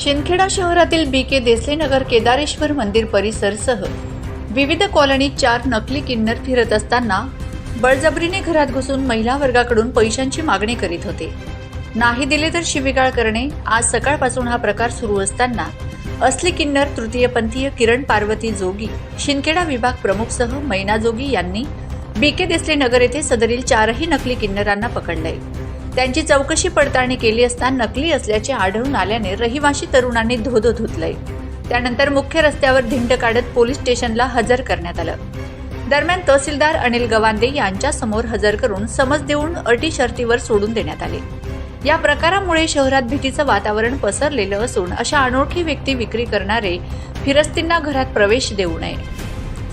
शिंदखेडा शहरातील बी के देसले नगर केदारेश्वर मंदिर परिसरसह विविध कॉलनीत चार नकली किन्नर फिरत असताना बळजबरीने घरात घुसून महिला वर्गाकडून पैशांची मागणी करीत होते. नाही दिले तर शिवीगाळ करणे आज सकाळपासून हा प्रकार सुरू असताना असली किन्नर तृतीयपंथीय किरण पार्वती जोगी शिंदखेडा विभाग प्रमुखसह मैना जोगी यांनी बी के देसले नगर येथे सदरील चारही नकली किन्नरांना पकडलंय. त्यांची चौकशी पडताळणी केली असता नकली असल्याचे आढळून आल्याने रहिवाशी तरुणांनी धोधो धुतलंय. त्यानंतर मुख्य रस्त्यावर धिंड काढत पोलीस स्टेशनला हजर करण्यात आलं. दरम्यान तहसीलदार अनिल गवांदे यांच्या समोर हजर करून समज देऊन अटी शर्तीवर सोडून देण्यात आले. या प्रकारामुळे शहरात भीतीचं वातावरण पसरलेलं असून अशा अनोळखी व्यक्ती विक्री करणारे फिरस्तींना घरात प्रवेश देऊ नये.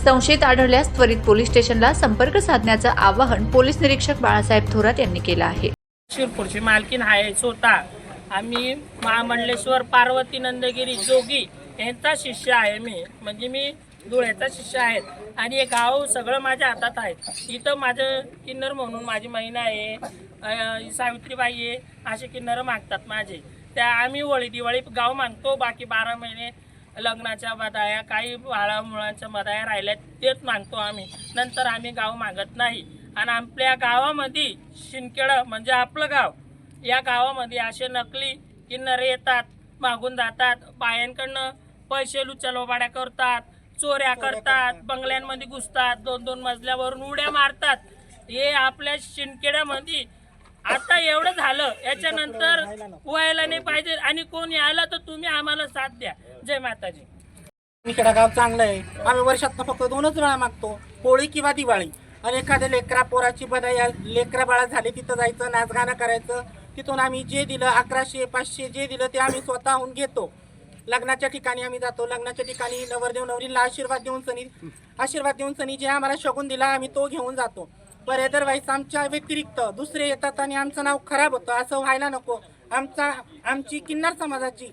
संशयित आढळल्यास त्वरित पोलीस स्टेशनला संपर्क साधण्याचं आवाहन पोलीस निरीक्षक बाळासाहेब थोरात यांनी केलं आहे. शिरपूरची मालकीन आहे स्वतः आम्ही महामंडलेश्वर पार्वती नंदगिरी जोगी यांचा शिष्य आहे मी. म्हणजे मी धुळ्याचा शिष्य आहे. आणि हे गाव सगळं माझ्या हातात आहे. इथं माझं किन्नर म्हणून माझी महिना आहे. सावित्रीबाई आहे. असे किन्नर मागतात माझे. त्या आम्ही वळी दिवाळी गाव मागतो बाकी बारा महिने लग्नाच्या बदाया काही बाळा मुळांच्या बदाया राहिल्या तेच मागतो आम्ही. नंतर आम्ही गाव मागत नाही. आणि आपल्या गावामध्ये शिंदखेड म्हणजे आपलं गाव या गावामध्ये असे नकली किन्नरे येतात मागून जातात बायांकडनं पैसे लुचलवाड्या करतात चोऱ्या करतात बंगल्यांमध्ये घुसतात दोन दोन मजल्यावरून उड्या मारतात. हे आपल्या शिंदखेड्यामध्ये आता एवढं झालं याच्यानंतर व्हायला नाही पाहिजे आणि कोणी आलं तर तुम्ही आम्हाला साथ द्या. जय माताजी. गाव चांगलं आहे. आम्ही वर्षात फक्त दोनच वेळा मागतो. होळी किंवा दिवाळी. आणि एखाद्या लेकरा पोराची बदाया लेकरा बाळा झाले तिथं जायचं नाच गाणं करायचं तिथून आम्ही जे दिलं अकराशे पाचशे जे दिलं ते आम्ही स्वतःहून घेतो. लग्नाच्या ठिकाणी आम्ही जातो लग्नाच्या ठिकाणी नवरदेव नवरीला आशीर्वाद देऊन सनी आशीर्वाद देऊन सनी जे आम्हाला शगून दिला आम्ही तो घेऊन जातो. पण अदरवाईज आमच्या व्यतिरिक्त दुसरे येतात आणि आमचं नाव खराब होतं असं व्हायला नको. आमचा आमची किन्नर समाजाची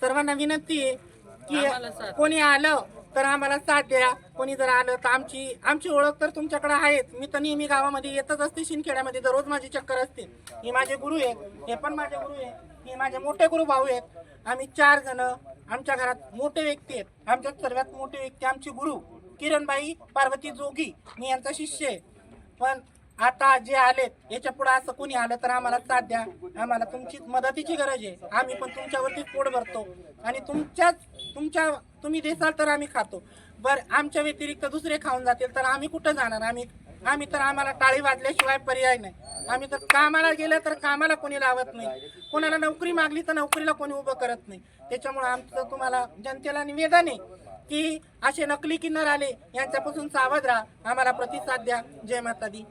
सर्वांना विनंती आहे की कोणी आलं तर आम्हाला साथ द्या. कोणी जर आलं तर आमची आमची ओळख तर तुमच्याकडे आहेच. मी तर नेहमी गावामध्ये येतच असते शिंदखेड्यामध्ये दररोज माझी चक्कर असते. हे माझे गुरु आहेत हे पण माझे गुरु आहेत हे माझे मोठे गुरु भाऊ आहेत. आम्ही चार जण आमच्या घरात मोठे व्यक्ती आहेत. आमच्यात सर्वात मोठे व्यक्ती आमचे गुरु किरणबाई पार्वती जोगी. मी यांचा शिष्य आहे. पण आता जे आलेत याच्यापुढे असं कोणी आलं तर आम्हाला साथ द्या. आम्हाला तुमची मदतीची गरज आहे. आम्ही पण तुमच्यावरतीच पोट भरतो. आणि तुमच्याच तुमच्या तुम्ही देसाल तर आम्ही खातो. बर आमच्या व्यतिरिक्त दुसरे खाऊन जातील तर आम्ही कुठं जाणार? आम्ही आम्ही तर आम्हाला टाळी वाजल्याशिवाय पर्याय नाही. आम्ही तर कामाला गेलं तर कामाला कोणी लावत नाही. कोणाला नोकरी मागली तर नोकरीला कोणी उभं करत नाही. त्याच्यामुळे आमचं तुम्हाला जनतेला निवेदन आहे की असे नकली किन्नर आले यांच्यापासून सावध राहा. आम्हाला प्रतिसाद द्या. जय माता दी